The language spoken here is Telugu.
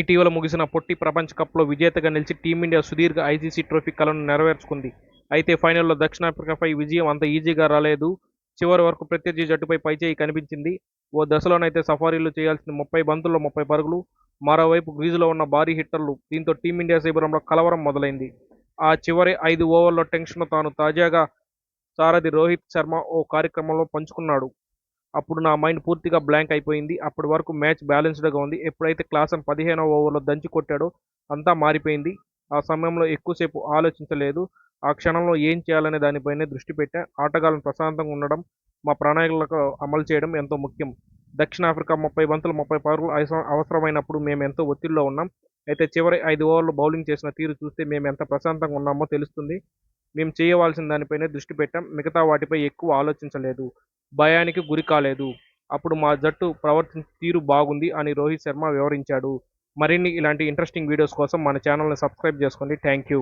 ఇటీవల ముగిసిన పొట్టి ప్రపంచ కప్లో విజేతగా నిలిచి టీమిండియా సుదీర్ఘ ఐసీసీ ట్రోఫీ కలను నెరవేర్చుకుంది. అయితే ఫైనల్లో దక్షిణాఫ్రికాపై విజయం అంత ఈజీగా రాలేదు. చివరి వరకు ప్రత్యర్థి జట్టుపై పైచేయి కనిపించింది. ఓ దశలోనైతే సఫారీలు చేయాల్సిన ముప్పై బంతుల్లో ముప్పై పరుగులు మరోవైపు గ్రీజులో ఉన్న భారీ హిట్టర్లు దీంతో టీమిండియా శిబిరంలో కలవరం మొదలైంది. ఆ చివరి ఐదు ఓవర్ల టెన్షన్ తాను తాజాగా సారథి రోహిత్ శర్మ ఓ కార్యక్రమంలో పంచుకున్నాడు. అప్పుడు నా మైండ్ పూర్తిగా బ్లాంక్ అయిపోయింది. అప్పటి వరకు మ్యాచ్ బ్యాలెన్స్డ్గా ఉంది. ఎప్పుడైతే క్లాసం పదిహేనవ ఓవర్లో దంచి కొట్టాడో అంతా మారిపోయింది. ఆ సమయంలో ఎక్కువసేపు ఆలోచించలేదు. ఆ క్షణంలో ఏం చేయాలనే దానిపైనే దృష్టి పెట్టా. ఆటగాళ్ళను ప్రశాంతంగా ఉండడం మా ప్రణాళికలకు అమలు చేయడం ఎంతో ముఖ్యం. దక్షిణాఫ్రికా ముప్పై బంతులు ముప్పై పరుగులు అవసరం అవసరమైనప్పుడు మేము ఎంతో ఒత్తిడిలో ఉన్నాం. అయితే చివరి ఐదు ఓవర్లు బౌలింగ్ చేసిన తీరు చూస్తే మేము ఎంత ప్రశాంతంగా ఉన్నామో తెలుస్తుంది. మేము చేయవలసిన దానిపైనే దృష్టి పెట్టాం. మిగతా వాటిపై ఎక్కువ ఆలోచించలేదు. భయానికి గురి కాలేదు. అప్పుడు మా జట్టు ప్రవర్తించిన తీరు బాగుంది అని రోహిత్ శర్మ వివరించాడు. మరిన్ని ఇలాంటి ఇంట్రెస్టింగ్ వీడియోస్ కోసం మన ఛానల్ని సబ్స్క్రైబ్ చేసుకోండి. Thank you